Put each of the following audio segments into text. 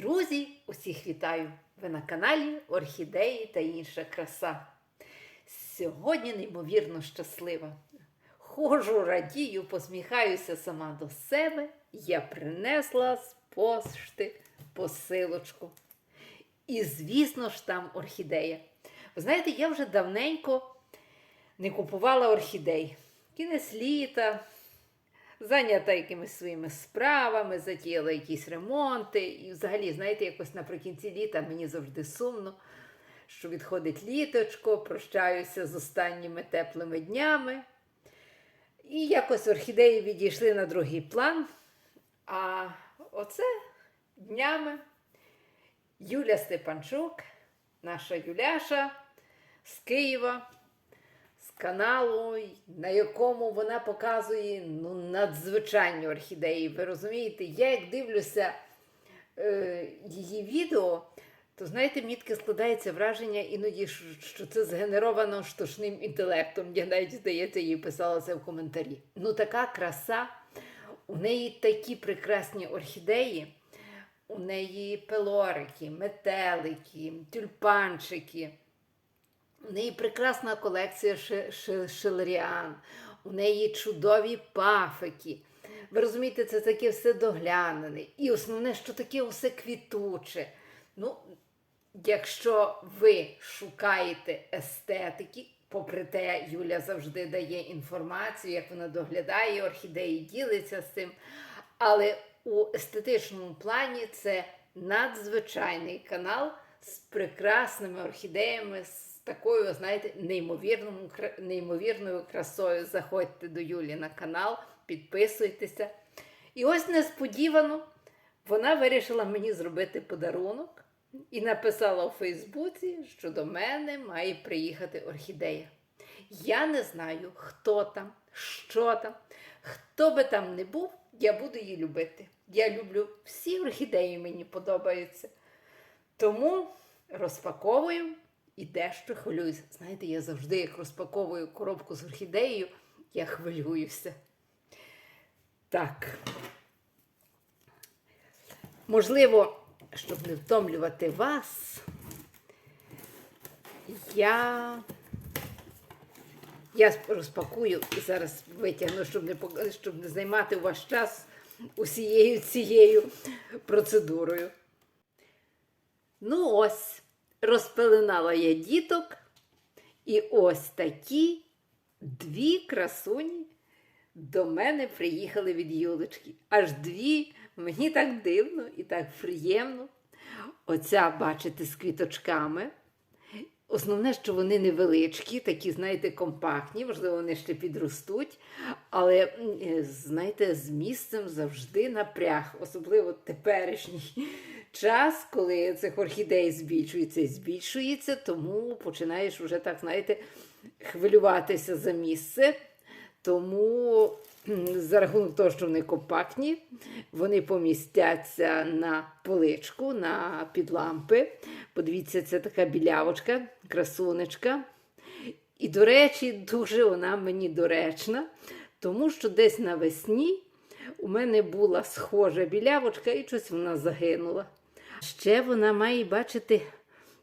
Друзі, усіх вітаю! Ви на каналі Орхідеї та інша краса. Сьогодні неймовірно щаслива. Хожу, радію, посміхаюся сама до себе. Я принесла з пошти посилочку. І, звісно ж, там орхідея. Ви знаєте, я вже давненько не купувала орхідей. Кінець літа, зайнята якимись своїми справами, затіяла якісь ремонти. І взагалі, знаєте, якось наприкінці літа мені завжди сумно, що відходить літочко, прощаюся з останніми теплими днями. І якось орхідеї відійшли на другий план. А оце днями Юля Степанчук, наша Юляша з Києва каналу, на якому вона показує ну, надзвичайні орхідеї. Ви розумієте, я як дивлюся е, її відео, то знаєте, мені таке складається враження іноді, що це згенеровано штучним інтелектом. Я навіть здається, їй писала це в коментарі. Ну, така краса, у неї такі прекрасні орхідеї. У неї пелорики, метелики, тюльпанчики. У неї прекрасна колекція ши- у неї чудові пафики. Ви розумієте, це таке все доглянене. І основне, що таке все квітуче. Ну, якщо ви шукаєте естетики, попри те, Юля завжди дає інформацію, як вона доглядає орхідеї, ділиться з цим. Але у естетичному плані це надзвичайний канал з прекрасними орхідеями, з такою, знаєте, неймовірною, красою. Заходьте до Юлі на канал, підписуйтеся. І ось несподівано вона вирішила мені зробити подарунок і написала у Фейсбуці, що до мене має приїхати орхідея. Я не знаю, хто там, що там, хто би там не був, я буду її любити. Я люблю всі орхідеї, мені подобаються. Тому розпаковую і дещо хвилююся. Знаєте, я завжди, як розпаковую коробку з орхідеєю, я хвилююся. Так. Можливо, щоб не втомлювати вас, я, я розпакую і зараз витягну, щоб не, щоб не займати ваш час усією цією процедурою. Ну ось, розпеленала я діток, і ось такі дві красуні до мене приїхали від Юлочки. Аж дві, мені так дивно і так приємно. Оця, бачите, з квіточками. Основне, що вони невеличкі, такі, знаєте, компактні, можливо, вони ще підростуть. Але, е, знаєте, з місцем завжди напряг, особливо теперішній час, коли цих орхідей збільшується і збільшується, тому починаєш вже так, знаєте, хвилюватися за місце. Тому за рахунок того, що вони компактні, вони помістяться на поличку, на підлампи. Подивіться, це така білявочка, красунечка. І, до речі, дуже вона мені доречна, тому що десь навесні у мене була схожа білявочка і щось вона загинула. Ще вона має бачити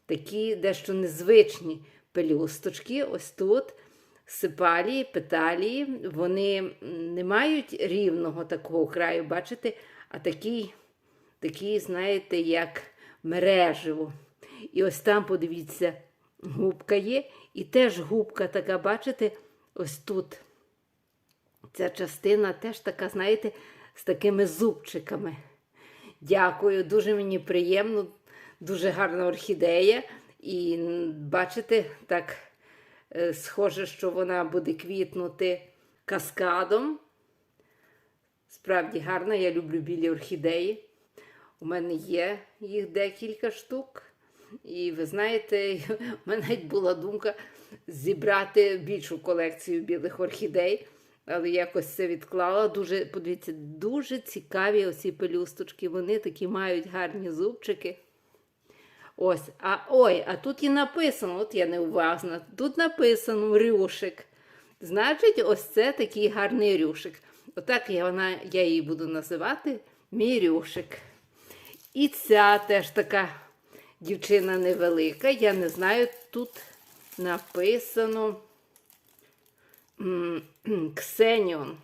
такі дещо незвичні пелюсточки. Ось тут сипалії, петалії. Вони не мають рівного такого краю, бачите, а такий, такий, знаєте, як мереживо. І ось там, подивіться, губка є. І теж губка така, бачите, ось тут. Ця частина теж така, знаєте, з такими зубчиками. Дякую, дуже мені приємно, дуже гарна орхідея. І бачите, так схоже, що вона буде квітнути каскадом. Справді гарна, я люблю білі орхідеї. У мене є їх декілька штук. І ви знаєте, у мене навіть була думка зібрати більшу колекцію білих орхідей, але якось це відклала. Дуже, подивіться, дуже цікаві оці пелюсточки. Вони такі мають гарні зубчики. Ось, а ой, а тут і написано, от я неуважна, тут написано рюшик. Значить, ось це такий гарний рюшик. Отак я, вона, я її буду називати мій рюшик. І ця теж така дівчина невелика. Я не знаю, тут написано Ксеніон.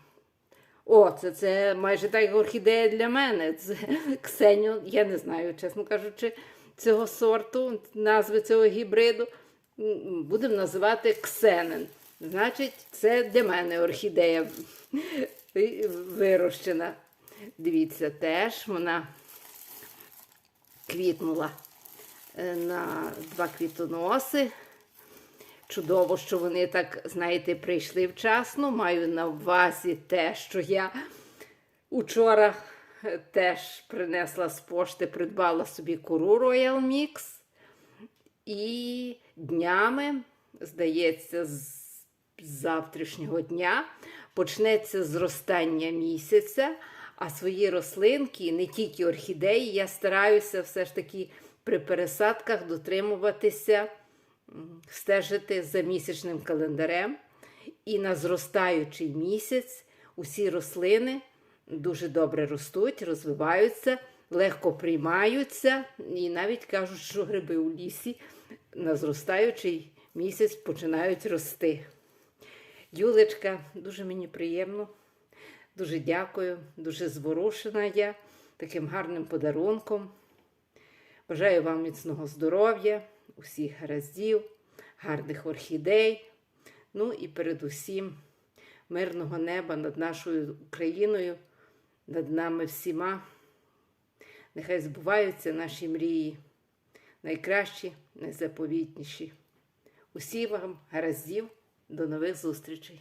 О, це, це майже так орхідея для мене. Ксеніон, я не знаю, чесно кажучи, цього сорту, назви цього гібриду. Будемо називати Ксенен. Значить, це для мене орхідея вирощена. Дивіться, теж вона квітнула е, на два квітоноси. Чудово, що вони так, знаєте, прийшли вчасно. Маю на увазі те, що я учора теж принесла з пошти, придбала собі кору Royal Mix. І днями, здається, з завтрашнього дня почнеться зростання місяця, а свої рослинки, не тільки орхідеї, я стараюся все ж таки при пересадках дотримуватися, стежити за місячним календарем. І на зростаючий місяць усі рослини дуже добре ростуть, розвиваються, легко приймаються, і навіть кажуть, що гриби у лісі на зростаючий місяць починають рости. Юлечка, дуже мені приємно, дуже дякую, дуже зворушена я таким гарним подарунком. Бажаю вам міцного здоров'я, усіх гараздів, гарних орхідей. Ну і передусім мирного неба над нашою Україною, над нами всіма. Нехай збуваються наші мрії, найкращі, найзаповітніші. Усім вам гараздів, до нових зустрічей!